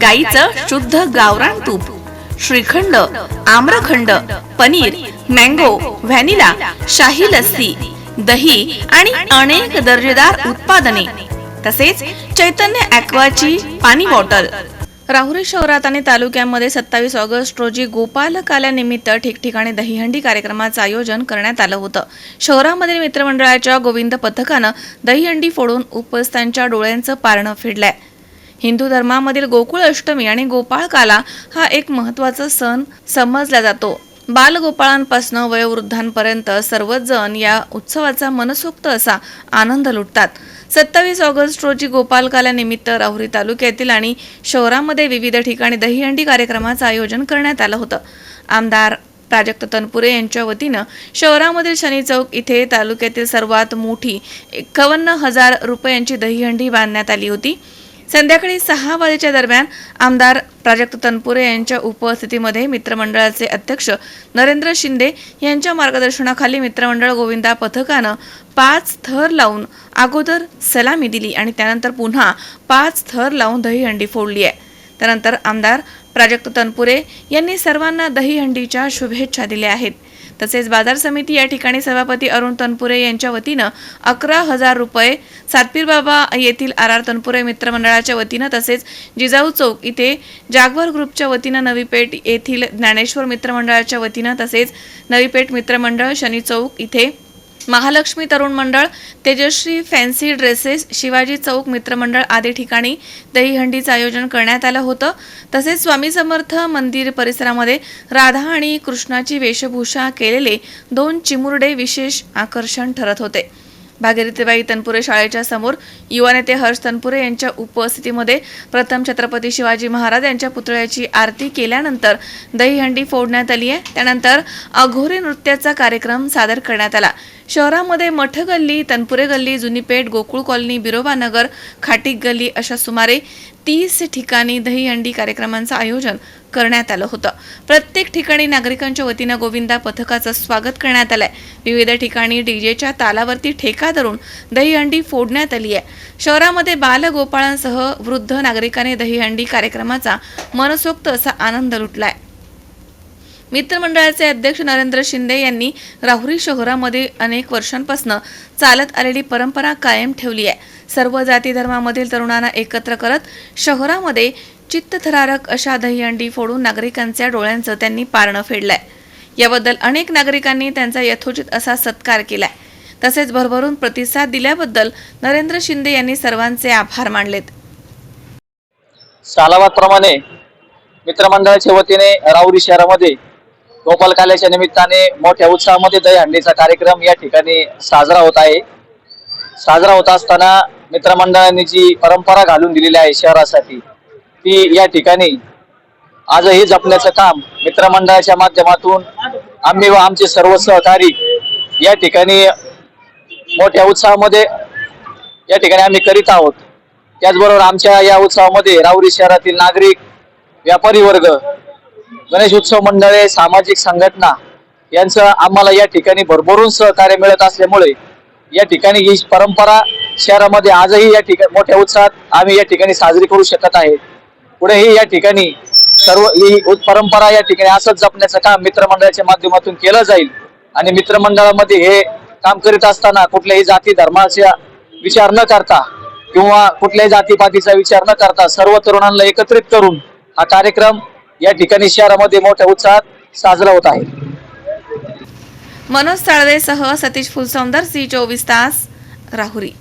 गाईचं शुद्ध गावरान तूप श्रीखंड आम्रखंड पनीर मँगो व्हॅनिला शाही लस्सी दही आणि अनेक दर्जेदार उत्पादने तसेच चैतन्य ॲक्वाची पाणी बॉटल. राहुरी शहरात आणि तालुक्यामध्ये सत्तावीस ऑगस्ट रोजी गोपाल काल्यानिमित्त ठिकठिकाणी दहीहंडी कार्यक्रमाचं आयोजन करण्यात आलं होतं. शहरामधील मित्रमंडळाच्या गोविंद पथकानं दहीहंडी फोडून उपस्थांच्या डोळ्यांचं पारणं फिडलंय हिंदू धर्मामधील गोकुळ अष्टमी आणि गोपाळकाला हा एक महत्त्वाचा सण समजला जातो. बालगोपाळांपासून वयोवृद्धांपर्यंत सर्वच जण या उत्सवाचा मनसोक्त असा आनंद लुटतात. सत्तावीस ऑगस्ट रोजी गोपालकाल्यानिमित्त राहुरी तालुक्यातील आणि शहरामध्ये विविध ठिकाणी दहीहंडी कार्यक्रमाचं आयोजन करण्यात आलं होतं. आमदार प्राजक्त तनपुरे यांच्या वतीनं शहरामधील शनी चौक इथे तालुक्यातील सर्वात मोठी एकावन्न हजार रुपयांची दहीहंडी बांधण्यात आली होती. संध्याकाळी सहा वाजेच्या दरम्यान आमदार प्राजक्त तनपुरे यांच्या उपस्थितीमध्ये मित्रमंडळाचे अध्यक्ष नरेंद्र शिंदे यांच्या मार्गदर्शनाखाली मित्रमंडळ गोविंदा पथकानं पाच थर लावून अगोदर सलामी दिली आणि त्यानंतर पुन्हा पाच थर लावून दहीहंडी फोडली आहे. त्यानंतर आमदार प्राजक्त तनपुरे यांनी सर्वांना दहीहंडीच्या शुभेच्छा दिल्या आहेत. तसेच बाजार समिती या ठिकाणी सभापती अरुण तनपुरे यांच्या वतीनं अकरा हजार रुपये सातपीर बाबा येथील आर आर तनपुरे मित्रमंडळाच्या वतीनं तसेच जिजाऊ चौक इथे जागवर ग्रुपच्या वतीनं नवी पेठ येथील ज्ञानेश्वर मित्रमंडळाच्या वतीनं तसेच नवी पेठ मित्रमंडळ शनी चौक इथे महालक्ष्मी तरुण मंडळ तेजश्री फॅन्सी ड्रेसेस शिवाजी चौक मित्रमंडळ आदी ठिकाणी दहीहंडीचं आयोजन करण्यात आलं होतं. तसेच स्वामी समर्थ मंदिर परिसरामध्ये राधा आणि कृष्णाची वेशभूषा केलेले दोन चिमुरडे विशेष आकर्षण ठरत होते. भागीरथीबाई तनपुरे शाळेच्या समोर युवा नेते हर्ष तनपुरे यांच्या उपस्थितीमध्ये प्रथम छत्रपती शिवाजी महाराज यांच्या पुतळ्याची आरती केल्यानंतर दहीहंडी फोडण्यात आली आहे. त्यानंतर अघोरी नृत्याचा कार्यक्रम सादर करण्यात आला. शहरामध्ये मठ गल्ली तनपुरे गल्ली जुनीपेठ गोकुळ कॉलनी बिरोबा नगर खाटीक गल्ली अशा सुमारे तीस ठिकाणी दहीहंडी कार्यक्रमांचं आयोजन करण्यात आलं होतं. प्रत्येक ठिकाणी नागरिकांच्या वतीनं गोविंदा पथकाचं स्वागत करण्यात आलंय. विविध ठिकाणी डीजेच्या तालावरती ठेका धरून दहीहंडी फोडण्यात आली आहे. शहरामध्ये बालगोपाळांसह वृद्ध नागरिकांनी दहीहंडी कार्यक्रमाचा मनसोक्त असा आनंद लुटलाय. मित्रमंडळाचे अध्यक्ष नरेंद्र शिंदे यांनी राहुरी शहरामध्ये अनेक वर्षांपासून चालत आलेली परंपरा कायम ठेवली आहे. सर्व जाती धर्मामधील तरुणांना एकत्र करत शहरामध्ये चित्तथरारक अशा दहीहंडी फोडून नागरिकांच्या डोळ्यांचं त्यांनी पारणं फेडलंय. याबद्दल अनेक नागरिकांनी त्यांचा यथोचित असा सत्कार केलाय. तसेच भरभरून प्रतिसाद दिल्याबद्दल नरेंद्र शिंदे यांनी सर्वांचे आभार मानलेत. सालावादप्रमाणे मित्रमंडळाच्या वतीने राऊरी शहरामध्ये गोपाल काल्याच्या निमित्ताने मोठ्या उत्साहामध्ये दहीहंडीचा कार्यक्रम या ठिकाणी साजरा होत आहे. साजरा होत असताना मित्रमंडळांनी जी परंपरा घालून दिलेली आहे शहरासाठी ती या ठिकाणी आजही जपण्याचं काम मित्रमंडळाच्या माध्यमातून आम्ही व आमचे सर्व सहकारी या ठिकाणी मोठ्या उत्साहामध्ये या ठिकाणी आम्ही करीत आहोत. त्याचबरोबर आमच्या या उत्सवामध्ये राऊरी शहरातील नागरिक व्यापारी वर्ग गणेश उत्सव मंडळे सामाजिक संघटना यांचं आम्हाला या ठिकाणी भरभरून सहकार्य मिळत असल्यामुळे या ठिकाणी ही परंपरा शहरामध्ये आजही या ठिकाणी मोठ्या उत्साहात आम्ही या ठिकाणी साजरी करू शकत आहे. पुढेही या ठिकाणी सर्व ही परंपरा या ठिकाणी असंच जपण्याचं काम मित्रमंडळाच्या माध्यमातून केलं जाईल. आणि मित्रमंडळामध्ये हे काम करीत असताना कुठल्याही जाती धर्माचा विचार न करता किंवा कुठल्याही जातीपातीचा विचार न करता सर्व तरुणांना एकत्रित करून हा कार्यक्रम या ठिकाणी शहरामध्ये मोठ्या उत्साहात साजरा होत आहे. मनोज ताळदेसह सतीश फुलसौंदर सी चोवीस तास राहुरी.